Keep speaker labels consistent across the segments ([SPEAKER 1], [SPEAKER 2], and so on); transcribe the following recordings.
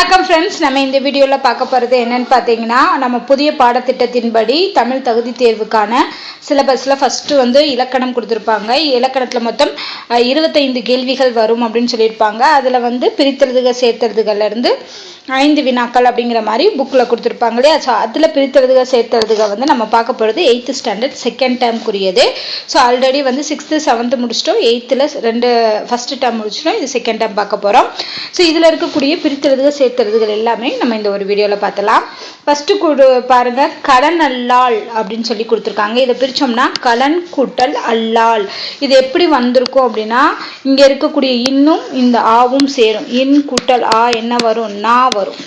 [SPEAKER 1] வணக்கம் ஃப்ரெண்ட்ஸ் நம்ம இந்த வீடியோவில் பார்க்க போகிறது என்னென்னு பார்த்தீங்கன்னா நம்ம புதிய பாடத்திட்டத்தின்படி தமிழ் தகுதி தேர்வுக்கான சிலபஸில் ஃபஸ்ட்டு வந்து இலக்கணம் கொடுத்துருப்பாங்க. இலக்கணத்தில் மொத்தம் இருபத்தைந்து கேள்விகள் வரும் அப்படின்னு சொல்லியிருப்பாங்க. அதில் வந்து பிரித்தெழுதுக சேர்த்தெழுதுகள்லேருந்து ஐந்து வினாக்கள் அப்படிங்கிற மாதிரி புக்கில் கொடுத்துருப்பாங்க இல்லையா? ஸோ அதில் பிரித்தெழுதுக சேர்த்தெழுதுக வந்து நம்ம பார்க்க போகிறது எயித்து ஸ்டாண்டர்ட் செகண்ட் டேர்ம்க்குரியது ஸோ ஆல்ரெடி வந்து சிக்ஸ்த்து செவன்த்து முடிச்சிட்டோம். எயித்தில் ரெண்டு ஃபஸ்ட்டு டேர்ம் முடிச்சிட்டோம். இது செகண்ட் டேர்ம் பார்க்க போகிறோம் ஸோ இதில் இருக்கக்கூடிய பிரித்தெழுதுக சேர்த்துறதுகள் எல்லாமே நம்ம இந்த ஒரு வீடியோவில் பார்த்தலாம் ஃபஸ்ட்டு கொடு பாருங்க கடன் அல்லால் அப்படின்னு சொல்லி கொடுத்துருக்காங்க. இதை பிரிச்சோம்னா கலன் கூட்டல் அல்லால் இது எப்படி வந்திருக்கும் அப்படின்னா இங்கே இருக்கக்கூடிய இன்னும் இந்த ஆவும் சேரும். இன் கூட்டல் ஆ என்ன வரும்? நா வரும்.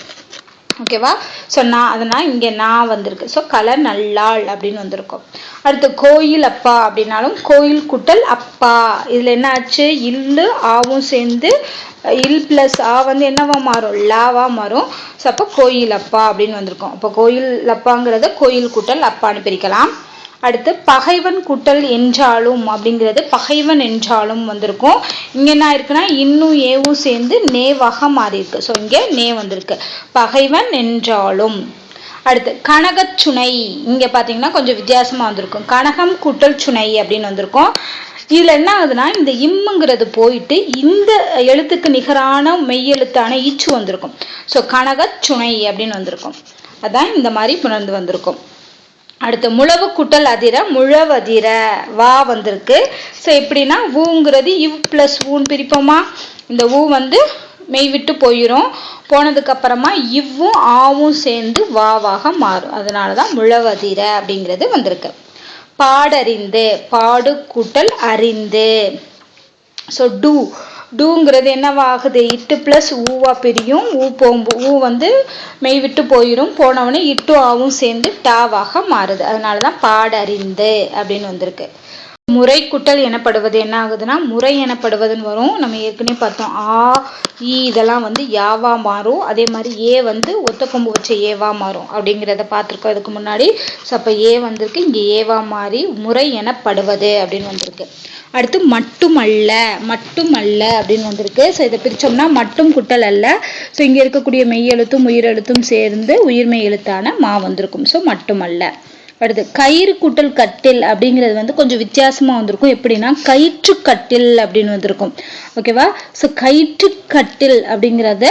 [SPEAKER 1] ஓகேவா ஸோ நான் அதனால் இங்கே நான் வந்திருக்கு. ஸோ கலர் நல்லாள் அப்படின்னு வந்திருக்கும். அடுத்து கோயில் அப்பா அப்படின்னாலும் கோயில் குட்டல் அப்பா. இதில் என்ன ஆச்சு? இல்லு ஆவும் சேர்ந்து இல் ப்ளஸ் ஆ வந்து என்னவா மாறும்? லாவாக மாறும். ஸோ அப்போ கோயில் அப்பா அப்படின்னு வந்திருக்கும். அப்போ கோயில் அப்பாங்கிறத கோயில் குட்டல் அப்பான்னு பிரிக்கலாம். அடுத்து பகைவன் குட்டல் என்றாலும் அப்படிங்கிறது பகைவன் என்றாலும் வந்திருக்கும். இங்கே என்ன இருக்குன்னா இன்னும் ஏவும் சேர்ந்து நேவாக மாறி இருக்கு ஸோ இங்கே நே வந்திருக்கு. பகைவன் என்றாலும். அடுத்து கனகச்சுனை இங்கே பார்த்தீங்கன்னா கொஞ்சம் வித்தியாசமாக வந்திருக்கும். கனகம் குட்டல் சுனை அப்படின்னு வந்திருக்கும். இதில் என்ன ஆகுதுன்னா இந்த இம்முங்கிறது போயிட்டு இந்த எழுத்துக்கு நிகரான மெய்யெழுத்தான ஈச்சு வந்திருக்கும். ஸோ கனகச்சுனை அப்படின்னு வந்திருக்கும். அதான் இந்த மாதிரி புணர்ந்து வந்திருக்கும். அடுத்து முழவு குட்டல் அதிர முழவதிர வா வந்திருக்கு. ஸோ எப்படின்னா ஊங்கிறது இவ் ப்ளஸ் ஊன்னு பிரிப்போமா? இந்த ஊ வந்து மெய் விட்டு போயிடும் போனதுக்கப்புறமா இவ்வும் ஆவும் சேர்ந்து வாவாக மாறும். அதனால தான் முழவதிர அப்படிங்கிறது வந்திருக்கு. பாடறிந்து பாடு கூட்டல் அறிந்து. ஸோ டூ டூங்கிறது என்னவாகுது இட்டு ப்ளஸ் ஊவா பிரியும். ஊ போம்பு ஊ வந்து மெய் விட்டு போயிடும் போனவொடனே இட்டு ஆவும் சேர்ந்து டாவாக மாறுது. அதனால தான் பாடறிந்து அப்படின்னு வந்திருக்கு. முறை குட்டல் எனப்படுவது என்ன ஆகுதுன்னா முறை எனப்படுவதுன்னு வரும். நம்ம ஏற்கனவே பார்த்தோம். ஆ ஈ இதெல்லாம் வந்து யாவா மாறும். அதே மாதிரி ஏ வந்து ஒத்த கொம்பு வச்ச ஏவா மாறும் அப்படிங்கிறத பார்த்துருக்கோம். இதுக்கு முன்னாடி ஸோ அப்போ ஏ வந்திருக்கு. இங்கே ஏவா மாறி முறை எனப்படுவது அப்படின்னு வந்திருக்கு. அடுத்து மட்டுமல்ல மட்டுமல்ல அப்படின்னு வந்திருக்கு. ஸோ இதை பிரித்தோம்னா மட்டும் குட்டல் அல்ல. ஸோ இங்கே இருக்கக்கூடிய மெய்யெழுத்தும் உயிரெழுத்தும் சேர்ந்து உயிர்மெய் எழுத்தான மா வந்திருக்கும். ஸோ மட்டுமல்ல அடுத்து கயிறு கூட்டல் கட்டில் அப்படிங்கிறது வந்து கொஞ்சம் வித்தியாசமாக வந்திருக்கும். எப்படின்னா கயிற்று கட்டில் அப்படின்னு வந்திருக்கும். ஓகேவா ஸோ கயிற்று கட்டில் அப்படிங்கிறத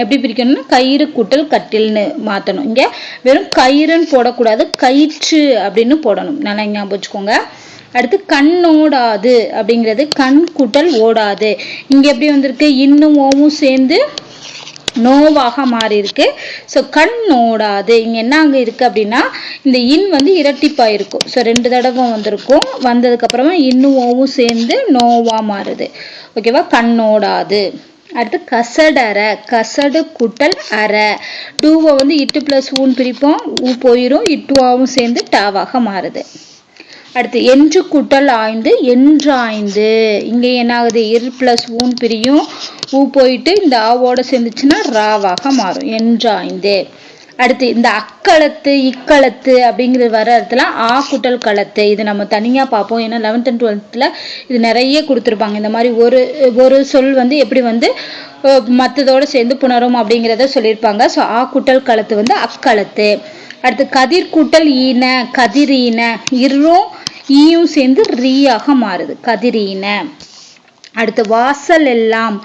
[SPEAKER 1] எப்படி பிரிக்கணும்னா கயிறு கூட்டல் கட்டில்னு மாற்றணும் இங்கே வெறும் கயிறுன்னு போடக்கூடாது கயிற்று அப்படின்னு போடணும். நல்லா ஞாபகம் வச்சுக்கோங்க. அடுத்து கண்ணோடாது அப்படிங்கிறது கண் கூட்டல் ஓடாது. இங்கே எப்படி வந்திருக்கு? இன்னும் ஓமும் சேர்ந்து நோவாக மாறி இருக்கு ஸோ கண் ஓடாது இங்க என்ன அங்க இருக்கு அப்படின்னா இந்த இன் வந்து இரட்டிப்பாக இருக்கும் ஸோ ரெண்டு தடவை வந்திருக்கும். வந்ததுக்கு அப்புறமா இன்னும் சேர்ந்து நோவா மாறுது. ஓகேவா கண்ணோடாது அடுத்து கசடற கசடு குட்டல் அற. டூவை வந்து இட்டு பிளஸ் ஊன் பிரிப்போம். ஊ போயிரும். இட்டுவாவும் சேர்ந்து டாவாக மாறுது. அடுத்து என்று குட்டல் ஆய்ந்து என்றாய்ந்து இங்கே என்ன ஆகுது? இர் ப்ளஸ் ஊன் பிரியும். ஊ போயிட்டு இந்த ஆவோட சேர்ந்துச்சுன்னா ராவாக மாறும். என்றாய்ந்து அடுத்து இந்த அக்களத்து இக்களத்து அப்படிங்கிறது வர இடத்துல ஆ குட்டல் களத்து. இது நம்ம தனியாக பார்ப்போம். ஏன்னா லெவன்த் அண்ட் டுவெல்த்தில் இது நிறைய கொடுத்துருப்பாங்க. இந்த மாதிரி ஒரு ஒரு சொல் வந்து எப்படி வந்து மற்றதோட சேர்ந்து புணரும் அப்படிங்கிறத சொல்லியிருப்பாங்க. ஸோ ஆ குட்டல் களத்து வந்து அக்களத்து. அடுத்து கதிர் கூட்டல் ஈன கதிரீன இரும் ஈயும் சேர்ந்து ரீயாக மாறுது. கதிரீன அடுத்து வாசல் எல்லாம்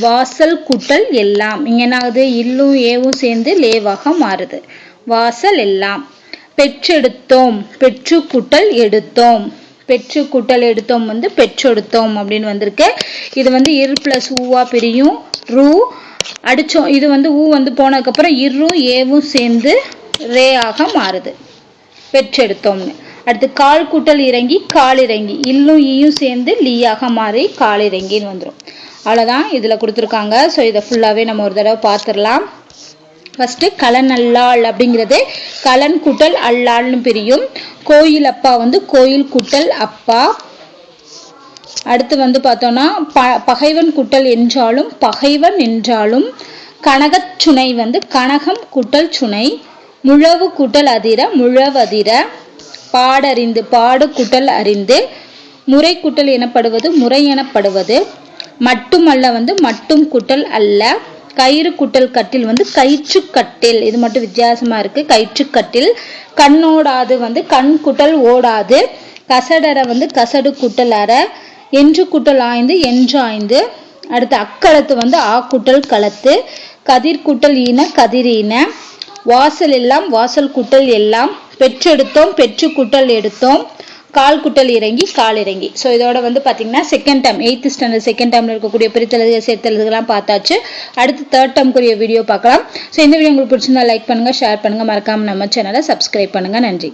[SPEAKER 1] வாசல் குட்டல் எல்லாம். இங்க இல்லும் ஏவும் சேர்ந்து லேவாக மாறுது. வாசல் எல்லாம். பெற்றெடுத்தோம் பெற்று குட்டல் எடுத்தோம். பெற்று குட்டல் எடுத்தோம் வந்து பெற்றெடுத்தோம் அப்படின்னு வந்திருக்கு. இது வந்து இரு பிளஸ் ஊவா பிரியும். ரூ அடிச்சோம். இது வந்து ஊ வந்து போனதுக்கப்புறம் இரும் ஏவும் சேர்ந்து ரே ஆக மாறுது. பெற்றெடுத்தோம்னு. அடுத்து கால் கூட்டல் இறங்கி கால் இறங்கி. இல்லும் ஈயும் சேர்ந்து லீயாக மாறி கால் இறங்கின்னு வந்துடும் அவ்வளோதான் இதில் கொடுத்துருக்காங்க. ஸோ இதை ஃபுல்லாகவே நம்ம ஒரு தடவை பார்த்துடலாம். ஃபஸ்ட்டு கலன் அல்லாள் அப்படிங்கிறது கலன் குட்டல் அல்லாள்னு பிரியும். கோயில் அப்பா வந்து கோயில் குட்டல் அப்பா. அடுத்து வந்து பார்த்தோம்னா ப பகைவன் குட்டல் என்றாலும் பகைவன் என்றாலும் கனகச்சுனை வந்து கனகம் குட்டல் சுனை முழவு குட்டல் அதிர முழவதிர. பாடறிந்து பாடு குட்டல் அறிந்து முறை குட்டல் எனப்படுவது முறை எனப்படுவது. மட்டுமல்ல வந்து மட்டும் குட்டல் அல்ல. கயிறு குட்டல் கட்டில் வந்து கயிற்று கட்டில் இது மட்டும் வித்தியாசமா இருக்கு. கயிற்று கட்டில் கண்ணோடாது வந்து கண் குட்டல் ஓடாது. கசடர வந்து கசடு குட்டல் அற. என்று குட்டல் ஆய்ந்து என்று ஆய்ந்து அடுத்து அக்களத்து வந்து ஆ குட்டல் களத்து கதிர் குட்டல் ஈன கதிரீன. வாசல் எல்லாம் வாசல் குட்டல் எல்லாம். பெற்றெடுத்தோம் பெற்று குட்டல் எடுத்தோம். கால் குட்டல் இறங்கி கால் இறங்கி. ஸோ இதோட வந்து பார்த்தீங்கன்னா second time eighth standard second டேமில் இருக்கக்கூடிய பிரித்தெழுதுக சேர்த்தெழுதுகள்லாம் பார்த்தாச்சு. அடுத்து தேர்ட் டைம்க்குரிய வீடியோ பார்க்கலாம். ஸோ இந்த வீடியோ உங்களுக்கு பிடிச்சிருந்தா லைக் பண்ணுங்கள் ஷேர் பண்ணுங்கள் மறக்காமல் நம்ம சேனலை சப்ஸ்கிரைப் பண்ணுங்கள் நன்றி.